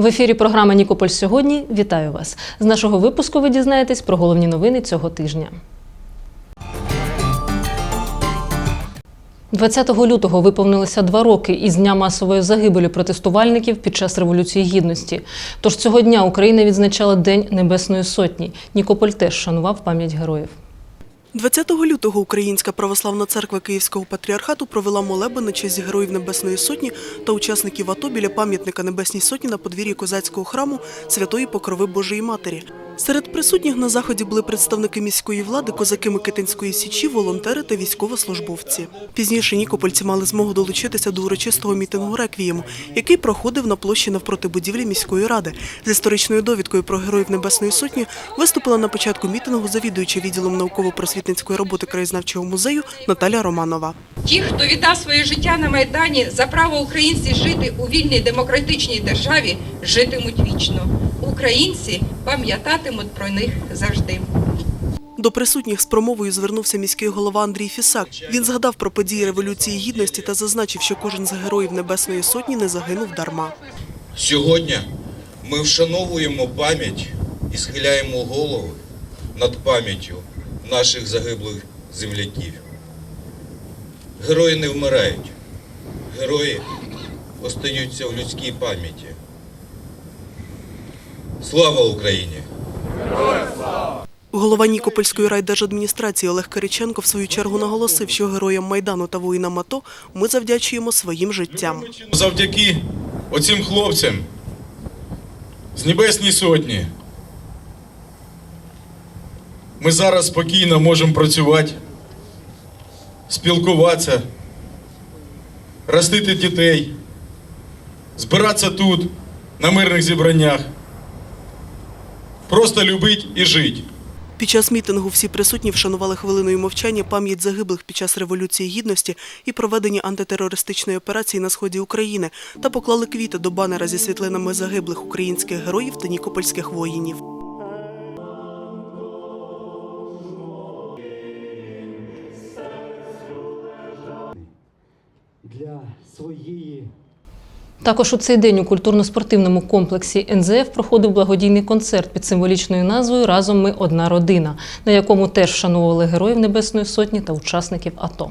В ефірі програма Нікополь сьогодні. Вітаю вас. З нашого випуску ви дізнаєтесь про головні новини цього тижня. 20 лютого виповнилося два роки із дня масової загибелі протестувальників під час революції гідності. Тож цього дня Україна відзначала День Небесної Сотні. Нікополь теж шанував пам'ять героїв. 20 лютого Українська православна церква Київського патріархату провела молебен на честь героїв Небесної Сотні та учасників АТО біля пам'ятника Небесній Сотні на подвір'ї козацького храму Святої Покрови Божої Матері. Серед присутніх на заході були представники міської влади, козаки Микитинської січі, волонтери та військовослужбовці. Пізніше нікопольці мали змогу долучитися до урочистого мітингу реквієму, який проходив на площі навпроти будівлі міської ради. З історичною довідкою про героїв Небесної Сотні виступила на початку мітингу завідуюча відділом науково-просвітницької роботи краєзнавчого музею Наталя Романова. Ті, хто віддав своє життя на Майдані за право українців жити у вільній демократичній державі, житимуть вічно. Українці пам'ятатимуть про них завжди. До присутніх з промовою звернувся міський голова Андрій Фісак. Він згадав про події Революції Гідності та зазначив, що кожен з героїв Небесної Сотні не загинув дарма. Сьогодні ми вшановуємо пам'ять і схиляємо голови над пам'яттю наших загиблих земляків. Герої не вмирають, герої остаються в людській пам'яті. Слава Україні! Голова Нікопольської райдержадміністрації Олег Кириченко в свою чергу наголосив, що героям Майдану та воїнам АТО ми завдячуємо своїм життям. Завдяки оцим хлопцям з Небесній Сотні ми зараз спокійно можемо працювати, спілкуватися, ростити дітей, збиратися тут, на мирних зібраннях, просто любити і жити. Під час мітингу всі присутні вшанували хвилиною мовчання пам'ять загиблих під час Революції Гідності і проведення антитерористичної операції на сході України та поклали квіти до банера зі світлинами загиблих українських героїв та нікопольських воїнів. для своєї Також у цей день у культурно-спортивному комплексі НЗФ проходив благодійний концерт під символічною назвою Разом ми одна родина, на якому теж вшановували героїв Небесної Сотні та учасників АТО.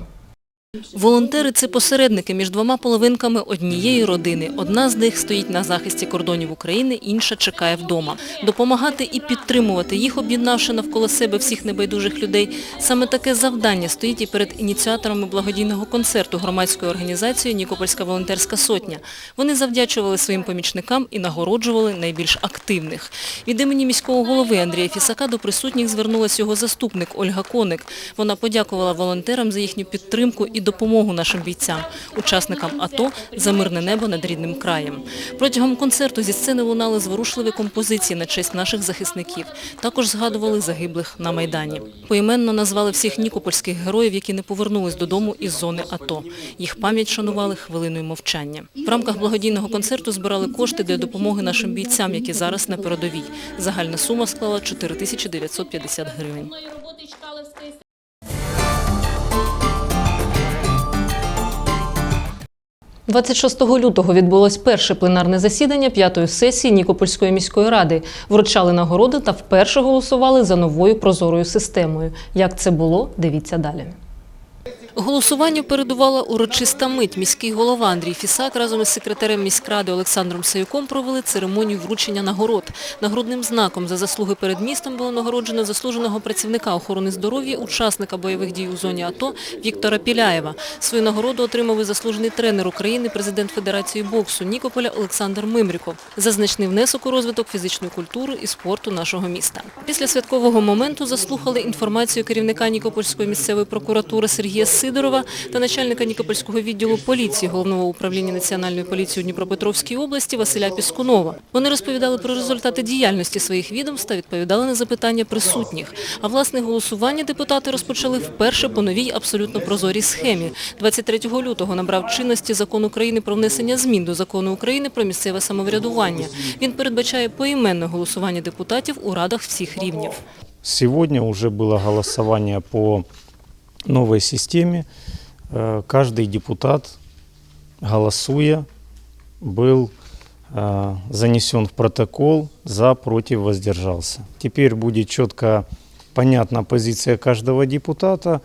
Волонтери це посередники між двома половинками однієї родини. Одна з них стоїть на захисті кордонів України, інша чекає вдома. Допомагати і підтримувати їх, об'єднавши навколо себе всіх небайдужих людей. Саме таке завдання стоїть і перед ініціаторами благодійного концерту громадської організації Нікопольська волонтерська сотня. Вони завдячували своїм помічникам і нагороджували найбільш активних. Від імені міського голови Андрія Фісака до присутніх звернулася його заступник Ольга Коник. Вона подякувала волонтерам за їхню підтримку і допомогу нашим бійцям, учасникам АТО за мирне небо над рідним краєм. Протягом концерту зі сцени лунали зворушливі композиції на честь наших захисників. Також згадували загиблих на Майдані. Поіменно назвали всіх нікопольських героїв, які не повернулись додому із зони АТО. Їх пам'ять шанували хвилиною мовчання. В рамках благодійного концерту збирали кошти для допомоги нашим бійцям, які зараз на передовій. Загальна сума склала 4950 гривень. 26 лютого відбулось перше пленарне засідання п'ятої сесії Нікопольської міської ради. Вручали нагороди та вперше голосували за новою прозорою системою. Як це було, дивіться далі. Голосуванню передувала урочиста мить. Міський голова Андрій Фісак разом із секретарем міськради Олександром Саюком провели церемонію вручення нагород. Нагрудним знаком за заслуги перед містом було нагороджено заслуженого працівника охорони здоров'я, учасника бойових дій у зоні АТО Віктора Піляєва. Свою нагороду отримав і заслужений тренер України, президент Федерації боксу Нікополя Олександр Мимріков за значний внесок у розвиток фізичної культури і спорту нашого міста. Після святкового моменту заслухали інформацію керівника Нікопольської місцевої прокуратури Сергія Сидорова та начальника Нікопольського відділу поліції Головного управління Національної поліції у Дніпропетровській області Василя Піскунова. Вони розповідали про результати діяльності своїх відомств та відповідали на запитання присутніх. А власне голосування депутати розпочали вперше по новій абсолютно прозорій схемі. 23 лютого набрав чинності закон України про внесення змін до закону України про місцеве самоврядування. Він передбачає поіменне голосування депутатів у радах всіх рівнів. Сегодня уже было голосование по новой системе. Э, Каждый депутат, голосуя, был э, занесен в протокол за, против, воздержался. Теперь будет четко понятна позиция каждого депутата.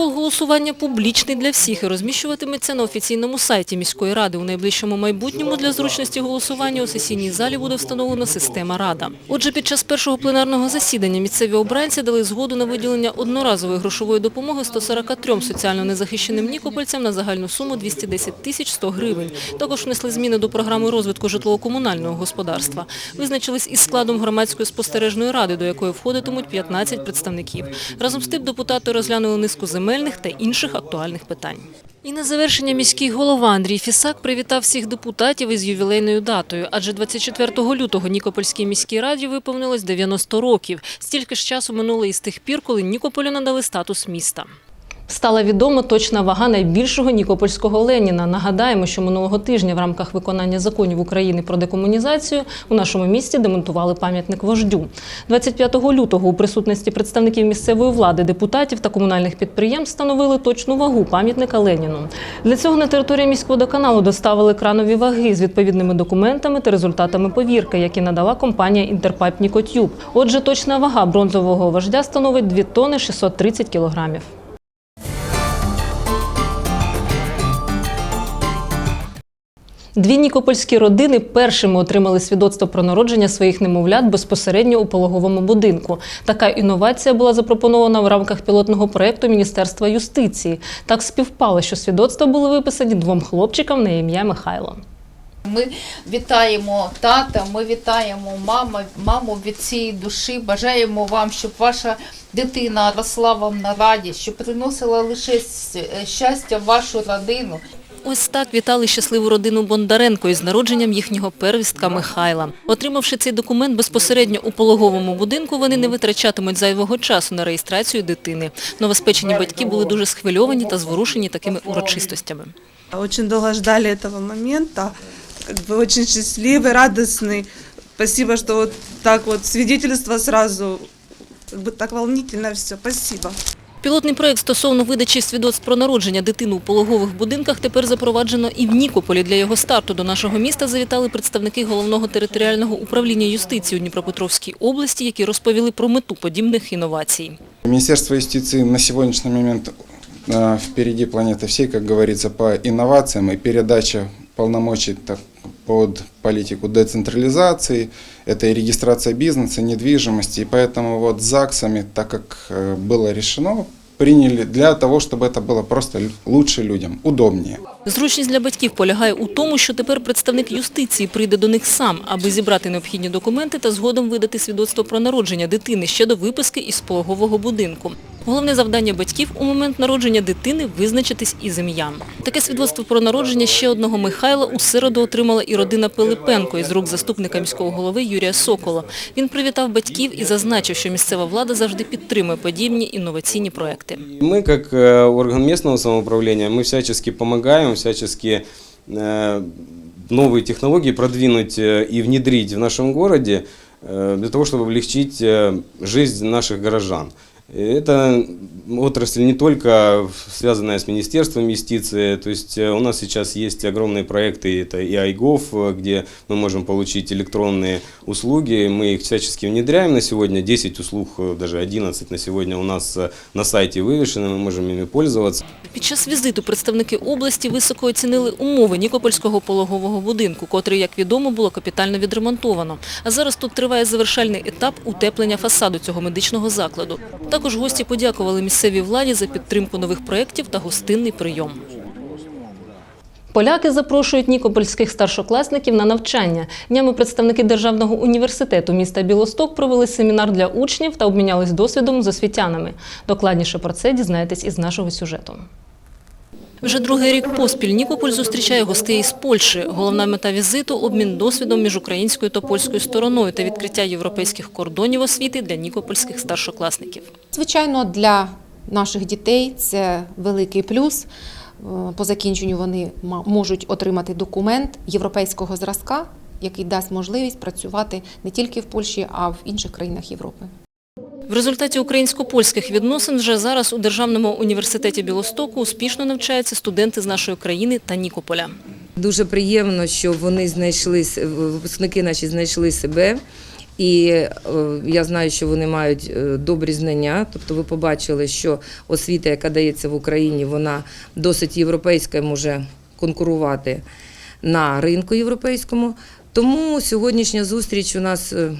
Протокол голосування публічний для всіх і розміщуватиметься на офіційному сайті міської ради. У найближчому майбутньому для зручності голосування у сесійній залі буде встановлена система «Рада». Отже, під час першого пленарного засідання місцеві обранці дали згоду на виділення одноразової грошової допомоги 143 соціально незахищеним нікопольцям на загальну суму 210 тисяч 100 гривень. Також внесли зміни до програми розвитку житлово-комунального господарства. Визначились із складом громадської спостережної ради, до якої входитимуть 15 представників. Разом з тим депутати розглянули низку земельних та інших актуальних питань. І на завершення міський голова Андрій Фісак привітав всіх депутатів із ювілейною датою, адже 24 лютого Нікопольській міській раді виповнилось 90 років. Стільки ж часу минуло із тих пір, коли Нікополю надали статус міста. Стала відома точна вага найбільшого нікопольського Леніна. Нагадаємо, що минулого тижня в рамках виконання законів України про декомунізацію у нашому місті демонтували пам'ятник вождю. 25 лютого у присутності представників місцевої влади, депутатів та комунальних підприємств встановили точну вагу пам'ятника Леніну. Для цього на території міськводоканалу доставили кранові ваги з відповідними документами та результатами повірки, які надала компанія Інтерпайп Нікотюб. Отже, точна вага бронзового вождя становить 2 тонни 630 кілограмів. Дві нікопольські родини першими отримали свідоцтво про народження своїх немовлят безпосередньо у пологовому будинку. Така інновація була запропонована в рамках пілотного проєкту Міністерства юстиції. Так співпало, що свідоцтва були виписані двом хлопчикам на ім'я Михайло. Ми вітаємо тата, ми вітаємо мама, маму від цієї душі. Бажаємо вам, щоб ваша дитина росла вам на радість, щоб приносила лише щастя в вашу родину. Ось так вітали щасливу родину Бондаренко із народженням їхнього первістка Михайла. Отримавши цей документ безпосередньо у пологовому будинку, вони не витрачатимуть зайвого часу на реєстрацію дитини. Новоспечені батьки були дуже схвильовані та зворушені такими урочистостями. Очень долго ждали этого момента, как бы очень счастливый, радостный. Спасибо, что вот так вот свидетельство сразу, как бы так волнительно все. Спасибо. Пілотний проект стосовно видачі свідоцтв про народження дитини у пологових будинках тепер запроваджено і в Нікополі. Для його старту до нашого міста завітали представники головного територіального управління юстиції у Дніпропетровській області, які розповіли про мету подібних інновацій. Министерство юстиции на сегодняшний момент э, впереди планеты всей, как говорится, по инновациям и передача полномочий так, под политику децентрализации, это и регистрация бизнеса, недвижимости, и поэтому вот с ЗАГСами, так как э, было решено, приняли для того, чтобы это было просто лю- лучше людям, удобнее. Зручність для батьків полягає у тому, що тепер представник юстиції прийде до них сам, аби зібрати необхідні документи та згодом видати свідоцтво про народження дитини ще до виписки із пологового будинку. Головне завдання батьків у момент народження дитини – визначитись із ім'ям. Таке свідоцтво про народження ще одного Михайла у середу отримала і родина Пилипенко із рук заступника міського голови Юрія Сокола. Він привітав батьків і зазначив, що місцева влада завжди підтримує подібні інноваційні проекти. Мы, как э, орган местного самоуправления, мы всячески помогаем, всячески э, новые технологии продвинуть э, и внедрить в нашем городе э, для того, чтобы облегчить э, жизнь наших горожан. И Это отрасль не только связанная с Министерством юстиции, то есть э, у нас сейчас есть огромные проекты, это и iGov, э, где мы можем получить электронные услуги, мы их всячески внедряем на сегодня, 10 услуг, э, даже 11 на сегодня у нас э, на сайте вывешены, мы можем ими пользоваться. Під час візиту представники області високо оцінили умови Нікопольського пологового будинку, котрий, як відомо, було капітально відремонтовано. А зараз тут триває завершальний етап утеплення фасаду цього медичного закладу. Також гості подякували місцевій владі за підтримку нових проєктів та гостинний прийом. Поляки запрошують нікопольських старшокласників на навчання. Днями представники Державного університету міста Білосток провели семінар для учнів та обмінялись досвідом з освітянами. Докладніше про це дізнаєтесь із нашого сюжету. Вже другий рік поспіль Нікополь зустрічає гостей із Польщі. Головна мета візиту – обмін досвідом між українською та польською стороною та відкриття європейських кордонів освіти для нікопольських старшокласників. Звичайно, для наших дітей це великий плюс. Е, По закінченню вони можуть отримати документ європейського зразка, який дасть можливість працювати не тільки в Польщі, а в інших країнах Європи. В результаті українсько-польських відносин вже зараз у Державному університеті Білостоку успішно навчаються студенти з нашої країни та Нікополя. Дуже приємно, що вони знайшли випускники наші знайшли себе. І е, я знаю, що вони мають е, добрі знання. Тобто, ви побачили, що освіта, яка дається в Україні, вона досить європейська може конкурувати на ринку європейському. Тому сьогоднішня зустріч у нас е,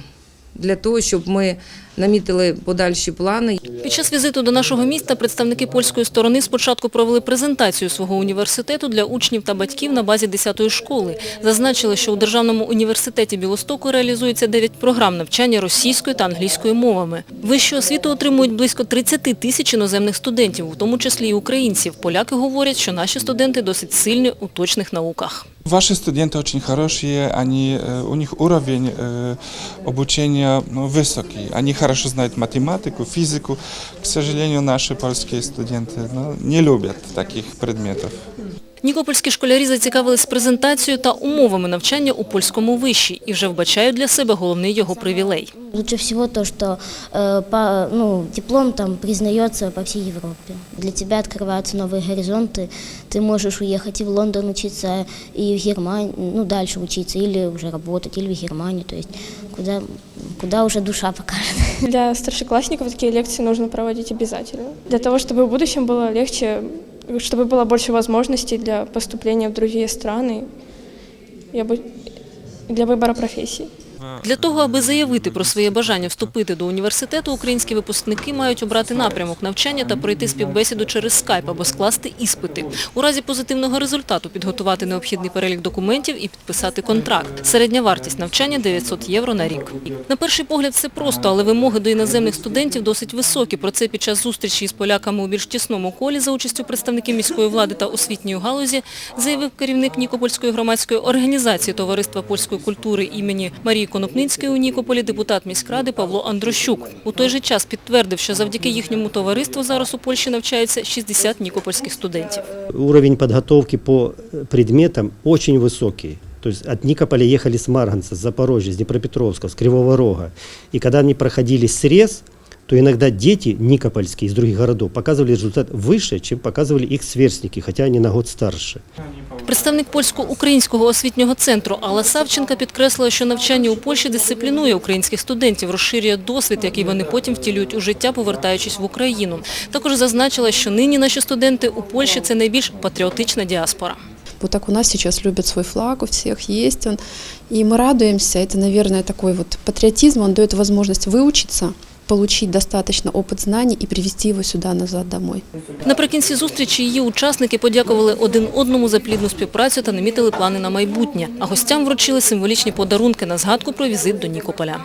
для того, щоб ми намітили подальші плани. Під час візиту до нашого міста представники польської сторони спочатку провели презентацію свого університету для учнів та батьків на базі 10-ї школи. Зазначили, що у Державному університеті Білостоку реалізується 9 програм навчання російською та англійською мовами. Вищу освіту отримують близько 30 тисяч іноземних студентів, у тому числі і українців. Поляки говорять, що наші студенти досить сильні у точних науках. Ваши студенты очень хорошие, они, э, у них уровень э, обучения ну, высокий. Они хорошо знают математику, физику. К сожалению, наши польские студенты ну, не любят таких предметов. Нікопольські школярі зацікавились презентацією та умовами навчання у польському виші і вже вбачають для себе головний його привілей. Лучше всего то, что э, по, ну, диплом там признается по всей Европе. Для тебя открываются новые горизонты. Ты можешь уехать и в Лондон учиться, и в Германию, ну, дальше учиться, или уже работать, или в Германию. То есть куда, куда уже душа покажет. Для старшеклассников такие лекции нужно проводить обязательно. Для того, чтобы в будущем было легче, чтобы было больше возможностей для поступления в другие страны, я бы для выбора профессий. Для того, аби заявити про своє бажання вступити до університету, українські випускники мають обрати напрямок навчання та пройти співбесіду через скайп або скласти іспити. У разі позитивного результату підготувати необхідний перелік документів і підписати контракт. Середня вартість навчання 900 євро на рік. На перший погляд все просто, але вимоги до іноземних студентів досить високі. Про це під час зустрічі із поляками у більш тісному колі за участю представників міської влади та освітньої галузі заявив керівник Нікопольської громадської організації Товариства польської культури імені Марії Конопницької у Нікополі депутат міськради Павло Андрощук. У той же час підтвердив, що завдяки їхньому товариству зараз у Польщі навчаються 60 нікопольських студентів. Уровень підготовки по предметам дуже високий. То есть от Никополя ехали с Марганца, с Запорожья, с Днепропетровска, Кривого Рога. И когда они проходили срез, то иногда дети никопольские из других городов показывали результат выше, чем показывали их сверстники, хотя они на год старше. Представник польсько-українського освітнього центру Алла Савченка підкреслила, що навчання у Польщі дисциплінує українських студентів, розширює досвід, який вони потім втілюють у життя, повертаючись в Україну. Також зазначила, що нині наші студенти у Польщі – це найбільш патріотична діаспора. Вот так у нас сейчас любят свой флаг, у всех есть он. И мы радуемся. Это, наверное, такой вот патриотизм, он дает возможность выучиться, получить достаточно опыт знаний и привести его сюда назад домой. Наприкінці зустрічі її учасники подякували один одному за плідну співпрацю та намітили плани на майбутнє. А гостям вручили символічні подарунки на згадку про візит до Нікополя.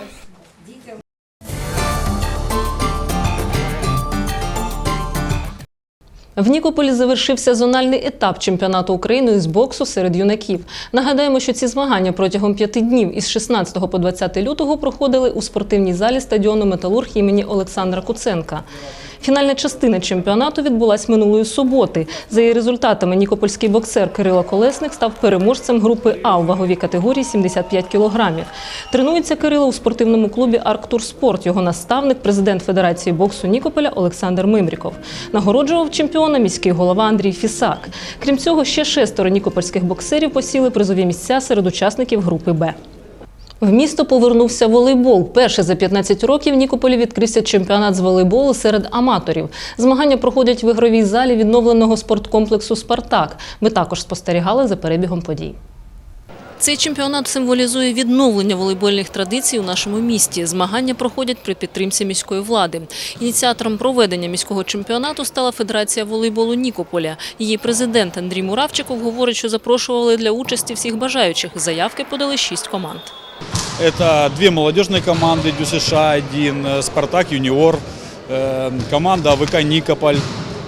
В Нікополі завершився зональний етап чемпіонату України з боксу серед юнаків. Нагадаємо, що ці змагання протягом п'яти днів із 16 по 20 лютого проходили у спортивній залі стадіону Металург імені Олександра Куценка. Фінальна частина чемпіонату відбулась минулої суботи. За її результатами нікопольський боксер Кирило Колесник став переможцем групи А у ваговій категорії 75 кілограмів. Тренується Кирило у спортивному клубі «Арктур Спорт». Його наставник, президент Федерації боксу Нікополя Олександр Мимріков. Нагороджував чемпіона міський голова Андрій Фісак. Крім цього, ще шестеро нікопольських боксерів посіли призові місця серед учасників групи Б. В місто повернувся волейбол. Перше за 15 років в Нікополі відкрився чемпіонат з волейболу серед аматорів. Змагання проходять в ігровій залі відновленого спорткомплексу Спартак. Ми також спостерігали за перебігом подій. Цей чемпіонат символізує відновлення волейбольних традицій у нашому місті. Змагання проходять при підтримці міської влади. Ініціатором проведення міського чемпіонату стала Федерація волейболу Нікополя. Її президент Андрій Муравчиков говорить, що запрошували для участі всіх бажаючих. Заявки подали шість команд. Это две молодежные команды, ДЮСШ-1, э, Спартак Юниор, э, команда ВК Никополь,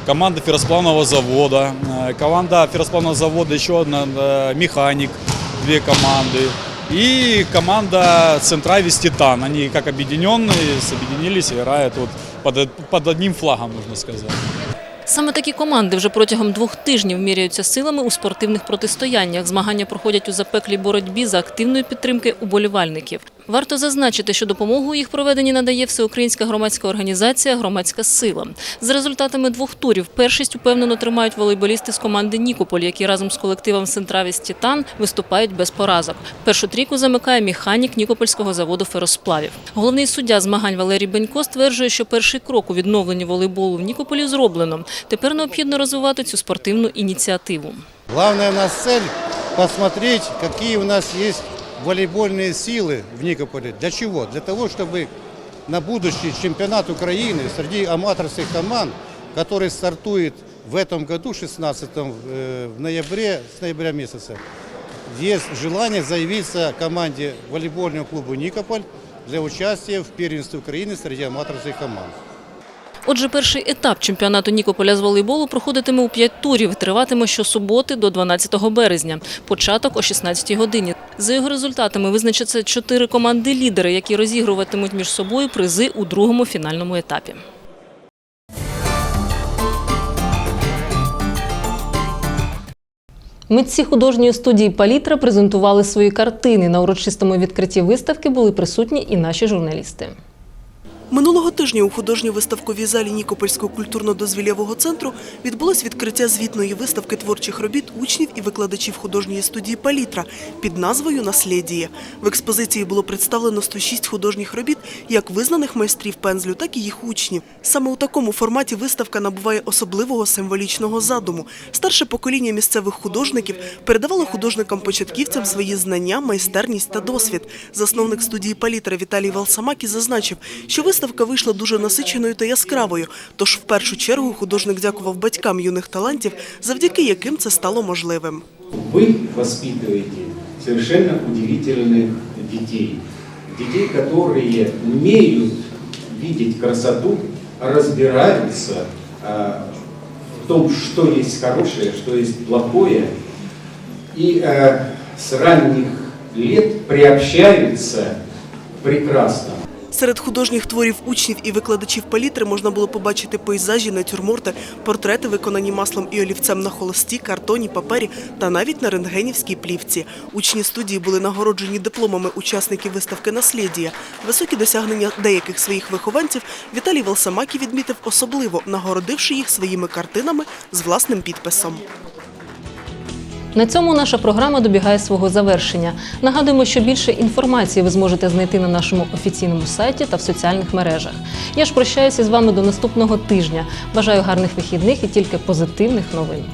команда ферросплавного завода, э, команда ферросплавного завода, еще одна э, механик, две команды. И команда Центравис Титан. Они как объединенные, объединились и играют вот под, под одним флагом, можно сказать. Саме такі команди вже протягом двох тижнів міряються силами у спортивних протистояннях. Змагання проходять у запеклій боротьбі за активної підтримки уболівальників. Варто зазначити, що допомогу у їх проведенні надає всеукраїнська громадська організація Громадська сила. За результатами двох турів першість упевнено тримають волейболісти з команди Нікополь, які разом з колективом Сентравіс Тітан виступають без поразок. Першу трійку замикає механік Нікопольського заводу феросплавів. Головний суддя змагань Валерій Бенько стверджує, що перший крок у відновленні волейболу в Нікополі зроблено. Тепер необхідно розвивати цю спортивну ініціативу. Главная у нас цель посмотреть, какие у нас есть волейбольные силы в Никополе. Для чего? Для того, чтобы на будущий чемпионат Украины среди аматорских команд, который стартует в этом году, 16 э, в ноябре, с ноября месяца, есть желание заявиться команде волейбольного клуба Никополь для участия в первенстве Украины среди аматорских команд. Отже, перший етап чемпіонату Нікополя з волейболу проходитиме у п'ять турів. Триватиме щосуботи до 12 березня. Початок о 16 годині. За його результатами визначаться чотири команди-лідери, які розігруватимуть між собою призи у другому фінальному етапі. Митці художньої студії Палітра презентували свої картини. На урочистому відкритті виставки були присутні і наші журналісти. Минулого тижня у художньо-виставковій залі Нікопольського культурно-дозвіллєвого центру відбулось відкриття звітної виставки творчих робіт учнів і викладачів художньої студії Палітра під назвою Наслідіє. В експозиції було представлено 106 художніх робіт як визнаних майстрів пензлю, так і їх учнів. Саме у такому форматі виставка набуває особливого символічного задуму. Старше покоління місцевих художників передавало художникам-початківцям свої знання, майстерність та досвід. Засновник студії Палітра Віталій Валсамакі зазначив, що виставка вийшла дуже насиченою та яскравою. Тож в першу чергу художник дякував батькам юних талантів, завдяки яким це стало можливим. Вы воспитываете совершенно удивительных детей. Детей, которые умеют видеть красоту, разбираются а, в том, что есть хорошее, что есть плохое, и а, с ранних лет приобщаются к прекрасному. Серед художніх творів учнів і викладачів палітри можна було побачити пейзажі, натюрморти, портрети, виконані маслом і олівцем на холості, картоні, папері та навіть на рентгенівській плівці. Учні студії були нагороджені дипломами учасників виставки «Наслідія». Високі досягнення деяких своїх вихованців Віталій Волсамакі відмітив особливо, нагородивши їх своїми картинами з власним підписом. На цьому наша програма добігає свого завершення. Нагадуємо, що більше інформації ви зможете знайти на нашому офіційному сайті та в соціальних мережах. Я ж прощаюся з вами до наступного тижня. Бажаю гарних вихідних і тільки позитивних новин.